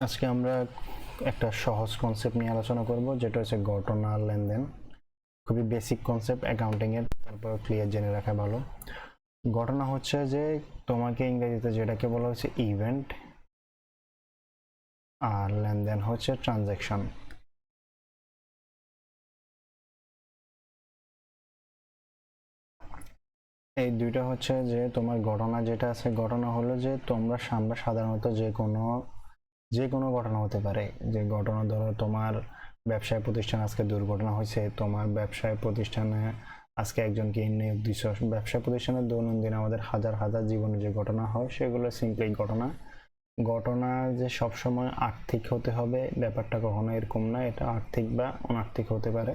আজকে আমরা একটা সহজ কনসেপ্ট নিয়ে আলোচনা করব, যেটা হচ্ছে ঘটনা লেনদেন। খুবই বেসিক কনসেপ্ট অ্যাকাউন্টিং এর তারপর ক্লিয়ার জেনে রাখা ভালো। ঘটনা হচ্ছে যে, তোমাকে ইংরেজিতে যেটাকে বলা হচ্ছে ইভেন্ট আর লেনদেন হচ্ছে ট্রানজ্যাকশন এই দুইটা হচ্ছে যে তোমার ঘটনা যেটা আছে, ঘটনা হলো যে তোমরা আমরা সাধারণত যে কোনো যে কোনো ঘটনা হতে পারে। যে ঘটনা ধরো তোমার ব্যবসায় প্রতিষ্ঠান আজকে দুর্ঘটনা হয়েছে, তোমার ব্যবসায় প্রতিষ্ঠানে আজকে একজনকে নিয়োগ দিছ। ব্যবসা প্রতিষ্ঠানের দৈনন্দিন আমাদের হাজার হাজার জীবনে যে ঘটনা হয়, সেগুলো সিম্পলি ঘটনা। ঘটনা যে সবসময় আর্থিক হতে হবে, ব্যাপারটা কখনো এরকম না, এটা আর্থিক বা অনার্থিক হতে পারে।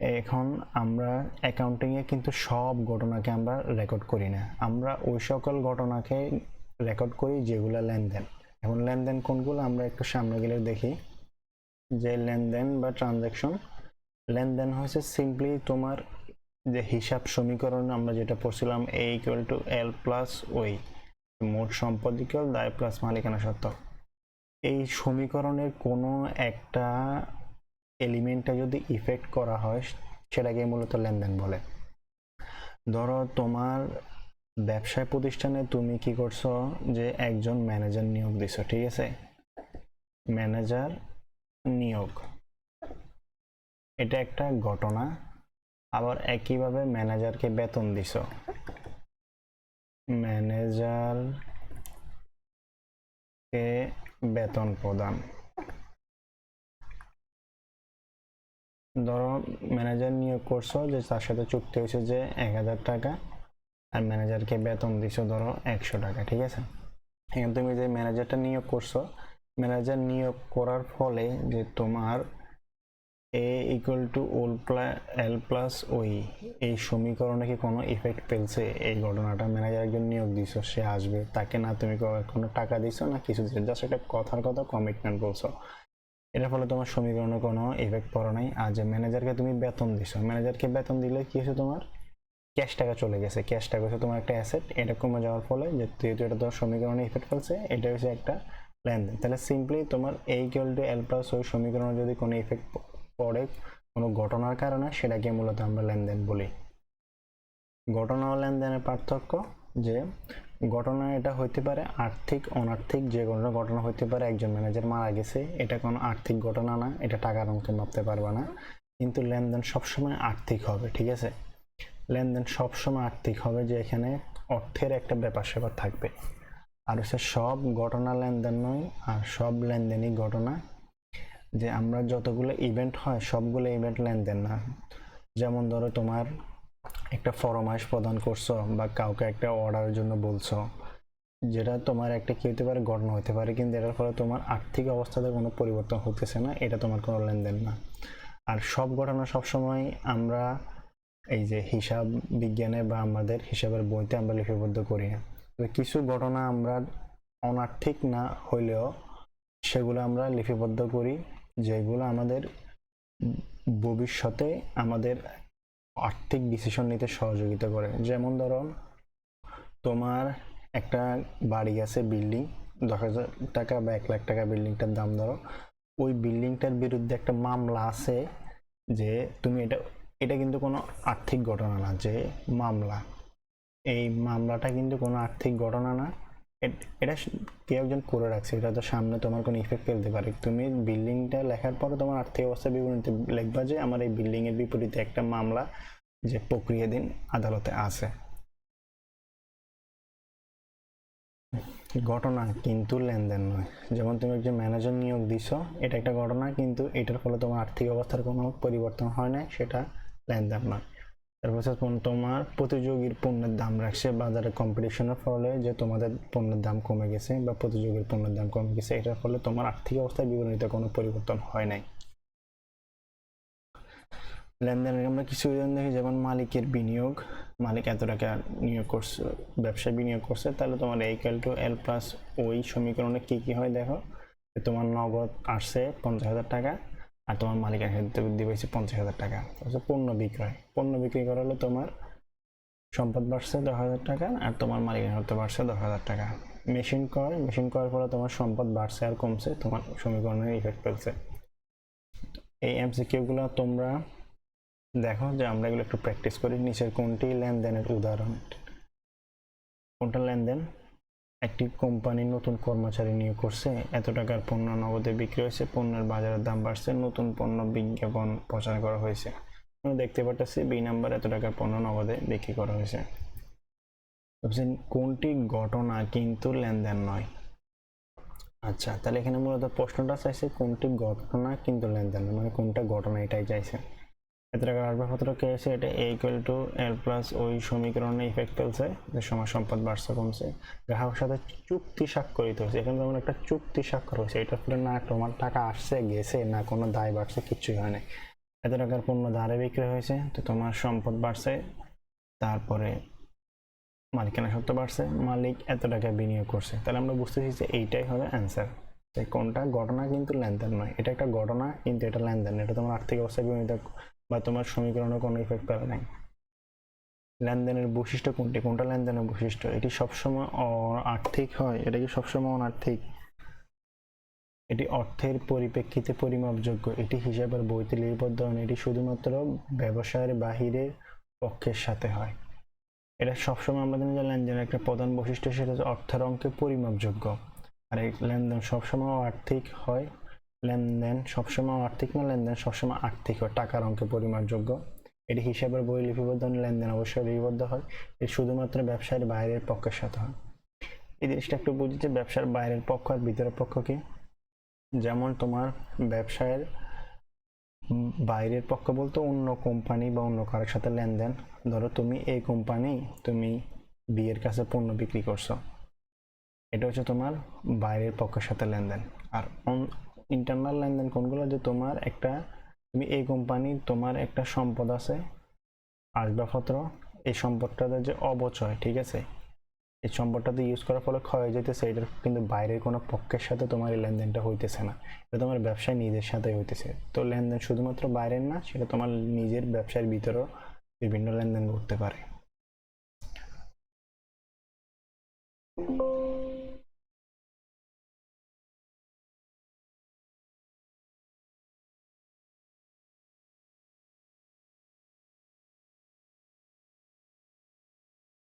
এখন আমরা অ্যাকাউন্টিংয়ে কিন্তু সব ঘটনাকে আমরা রেকর্ড করি না। আমরা ওই সকল ঘটনাকে রেকর্ড করি যেগুলো লেনদেন। এখন লেনদেন কোনগুলো? আমরা একটু সামনে গেলে দেখি। যে লেনদেন বা ট্রানজ্যাকশন লেনদেন হয়েছে সিম্পলি তোমার যে হিসাব সমীকরণ আমরা যেটা পড়ছিলাম A equal to L plus OE মোট সম্পদ ইকুয়াল দায় প্লাস মালিকানা সত্ত্ব। এই সমীকরণের কোনো একটা এলিমেন্টটা যদি ইফেক্ট করা হয় সেটাকে মূলত লেনদেন বলে। ধরো তোমার ব্যবসায় প্রতিষ্ঠানে তুমি কি করছ যে একজন ম্যানেজার নিয়োগ দিছো, ঠিক আছে? ম্যানেজার নিয়োগ। এটা একটা ঘটনা, আবার একইভাবে ম্যানেজারকে বেতন দিছ। ম্যানেজারকে বেতন প্রদান। ধরো ম্যানেজার নিয়োগ করছ যে তার সাথে চুক্তি হয়েছে যে এক হাজার টাকা আর ম্যানেজারকে বেতন দিছো ধরো একশো টাকা, ঠিক আছে? এখানে তুমি যে ম্যানেজারটা নিয়োগ করছ ম্যানেজার নিয়োগ করার ফলে যে তোমার A equal to OL plus L plus OE এই সমীকরণে কি কোনো ইফেক্ট ফেলছে? এই ঘটনাটা ম্যানেজার একজন নিয়োগ দিছো, সে আসবে, তাকে না তুমি কোনো টাকা দিছো না কিছু দিছো? জাস্ট একটা কথার কথা কমিটমেন্ট বলছো। এটার ফলে তোমার সমীকরণে কোনো ইফেক্ট পড়ে নাই। আর যে ম্যানেজারকে তুমি বেতন দিছো ম্যানেজারকে বেতন দিলে কি হচ্ছে তোমার? ক্যাশ টাকা চলে গেছে। ক্যাশ টাকা হচ্ছে তোমার একটা অ্যাসেট এটা কমে যাওয়ার ফলে যে যেহেতু এটা তোমার সমীকরণে ইফেক্ট ফেলছে, এটা হচ্ছে একটা লেনদেন। তাহলে সিম্পলি তোমার এই equal to L plus OE সমীকরণে যদি কোনো ইফেক্ট পড়ে কোনো ঘটনার কারণে, সেটাকে মূলত আমরা লেনদেন বলি। ঘটনা ও লেনদেনের পার্থক্য যে ঘটনা এটা হইতে পারে আর্থিক, অনার্থিক, যে কোনো ঘটনা হইতে পারে। একজন ম্যানেজার মারা গেছে, এটা কোনো আর্থিক ঘটনা না, এটা টাকার অঙ্কে মাপতে পারবে না। কিন্তু লেনদেন সবসময় আর্থিক হবে, ঠিক আছে? লেনদেন সবসময় আর্থিক হবে যে এখানে অর্থের একটা ব্যাপার স্যাপার থাকবে। আর হচ্ছে সব ঘটনা লেনদেন নয়, আর সব লেনদেনই ঘটনা। যে আমরা যতগুলো ইভেন্ট হয়, সবগুলো ইভেন্ট লেনদেন না। যেমন ধরো তোমার একটা ফরমাইশ প্রদান করছ বা কাউকে একটা অর্ডারের জন্য বলছো, যেটা তোমার একটা কি হতে পারে, ঘটনা হতে পারে, কিন্তু এটার ফলে তোমার আর্থিক অবস্থাতে কোনো পরিবর্তন হতেছে না, এটা তোমার কোনো লেনদেন না। আর সব ঘটনা সবসময় আমরা এই যে হিসাব বিজ্ঞানে বা আমাদের হিসাবের বইতে আমরা লিপিবদ্ধ করি না। কিছু ঘটনা আমরা অনার্থিক না হইলেও সেগুলো আমরা লিপিবদ্ধ করি, যেগুলো আমাদের ভবিষ্যতে আমাদের আর্থিক ডিসিশন নিতে সহযোগিতা করে। যেমন ধরো, তোমার একটা বাড়ি আছে বিল্ডিং দশ হাজার টাকা বা এক লাখ টাকা বিল্ডিংটার দাম ধরো। ওই বিল্ডিংটার বিরুদ্ধে একটা মামলা আছে যে তুমি এটা এটা কিন্তু কোনো আর্থিক ঘটনা না, যে মামলা। এই মামলাটা কিন্তু কোনো আর্থিক ঘটনা না এটা কেউ একজন করে রাখছে, এটা তো সামনে তোমার কোনো ইফেক্ট ফেলতে পারে। তুমি বিল্ডিংটা লেখার পরে তোমার আর্থিক অবস্থা বিবরণীতে লিখবা যে, আমার এই বিল্ডিং এর বিপরীতে একটা মামলা যে প্রক্রিয়াধীন আদালতে আছে। ঘটনা কিন্তু লেনদেন নয়। যেমন তুমি একজন ম্যানেজার নিয়োগ দিছ, এটা একটা ঘটনা, কিন্তু এটার ফলে তোমার আর্থিক অবস্থার কোনো পরিবর্তন হয় না সেটা লেনদেন নয়। তারপর তোমার প্রতিযোগীর পণ্যের দাম রাখছে বাজারে কম্পিটিশনের ফলে যে তোমাদের পণ্যের দাম কমে গেছে বা প্রতিযোগীর পণ্যের দাম কমে গেছে, এটার ফলে তোমার আর্থিক অবস্থায় বিবরণীতে কোনো পরিবর্তন হয় নাই। লেনদেনের আমরা কিছু উদাহরণ দেখি, যেমন মালিকের বিনিয়োগ। মালিক এত টাকা নিয়োগ করছে, ব্যবসায় বিনিয়োগ করছে, তাহলে তোমার এই ক্যাল টু এল প্লাস ওই সমীকরণে কী কী হয় দেখো? তোমার নগদ আসছে পঞ্চাশ হাজার টাকা আর তোমার মালিকের ক্ষেত্রে বৃদ্ধি পেয়েছে পঞ্চাশ হাজার টাকা। পণ্য বিক্রয়। পণ্য বিক্রি করা হলে তোমার সম্পদ বাড়ছে দশ হাজার টাকা আর তোমার মালিকানা হতে বাড়ছে দশ হাজার টাকা। মেশিন কর মেশিন করার পরে তোমার সম্পদ বাড়ছে আর কমছে, তোমার সমীকরণের ইফেক্ট ফেলছে। এই এমসিকিউগুলো তোমরা দেখো যে আমরা এগুলো একটু প্র্যাকটিস করি। নিচের কোনটি লেনদেনের উদাহরণ? কোনটা লেনদেন? একটি কোম্পানি নতুন কর্মচারী নিয়োগ করছে। এত টাকার পণ্য নগদে বিক্রি হয়েছে। পণ্যের বাজারের দাম বাড়ছে। নতুন পণ্য বিজ্ঞাপন প্রচার করা হয়েছে। আমরা দেখতে পাচ্ছি বি নাম্বার এত টাকার পণ্য নগদে বিক্রি করা হয়েছে। কোনটি ঘটনা কিন্তু লেনদেন নয়। আচ্ছা তাহলে এখানে মূলত প্রশ্নটা চাইছে, কোনটি ঘটনা কিন্তু লেনদেন মানে কোনটা ঘটনা এটাই চাইছে? টাকার আসবাবপত্র কে আছে এটা A equal to L plus OE সমীকরণে ইফেক্ট ফেলছে। যে সময় সম্পদ বাড়ছে, কমছে। গ্রাহকের সাথে চুক্তি স্বাক্ষরিত হয়েছে। এখানে যেমন একটা চুক্তি স্বাক্ষর হয়েছে। এটা ফলে না তোমার টাকা আসছে, গেছে না কোনো দায় বাড়ছে, কিচ্ছুই হয় না এত টাকার পণ্য ধারে বিক্রি হয়েছে, তো তোমার সম্পদ বাড়ছে। তারপরে মালিকানা সত্ত্ব বাড়ছে। মালিক এত টাকা বিনিয়োগ করছে। তাহলে আমরা বুঝতেছি যে এইটাই হবে অ্যান্সার যে কোনটা? ঘটনা কিন্তু লেনদেন নয়। এটা একটা ঘটনা, কিন্তু এটা লেনদেন এটা তোমার আর্থিক অবস্থা বিনিয়োগ বা তোমার সমীকরণে কোনো ইফেক্ট ফেলে নাই। লেনদেনের বৈশিষ্ট্য কোনটি? কোনটা লেনদেনের বৈশিষ্ট্য? এটি সবসময় আর্থিক হয়। এটা কি সবসময় অনার্থিক? এটি অর্থের পরিপ্রেক্ষিতে পরিমাপযোগ্য। এটি হিসাবের বইতে লিপিবদ্ধ হয় এটি শুধুমাত্র ব্যবসায়ের বাহিরের পক্ষের সাথে হয়। এটা সবসময় আমরা জানি যে লেনদেনের একটা প্রধান বৈশিষ্ট্য। সেটা হচ্ছে অর্থের অঙ্কে পরিমাপযোগ্য। আর এই লেনদেন সবসময় আর্থিক হয়। লেনদেন সবসময় আর্থিক না? লেনদেন সবসময় আর্থিক হয়, টাকার অঙ্কে পরিমাপযোগ্য এটি হিসাবের বই লিপিবদ্ধ লেনদেন অবশ্যই লিপিবদ্ধ হয়। এটি শুধুমাত্র ব্যবসায়ের বাইরের পক্ষের সাথে হয়। এই জিনিসটা একটু বুঝি যে ব্যবসার বাইরের পক্ষ আর ভিতরের পক্ষ কি? যেমন তোমার ব্যবসায়ের বাইরের পক্ষ বলতে অন্য কোম্পানি বা অন্য কারোর সাথে লেনদেন। ধরো তুমি এই কোম্পানি, তুমি বিয়ের কাছে পণ্য বিক্রি করছ। এটা হচ্ছে তোমার বাইরের পক্ষের সাথে লেনদেন। আর ইন্টারনাল লেনদেন কোনগুলো? যে তোমার একটা, তুমি এই কোম্পানি তোমার একটা সম্পদ আছে, আসবাবপত্র, এই সম্পদটাতে যে অবচয় ঠিক আছে? এই সম্পদটাতে ইউজ করার ফলে ক্ষয় যেতেছে এটার কিন্তু বাইরের কোনো পক্ষের সাথে তোমার এই লেনদেনটা হইতেছে না। এটা তোমার ব্যবসায় নিজের সাথে হইতেছে। তো লেনদেন শুধুমাত্র বাইরের না, সেটা তোমার নিজের ব্যবসার ভিতরেও বিভিন্ন লেনদেন করতে পারে।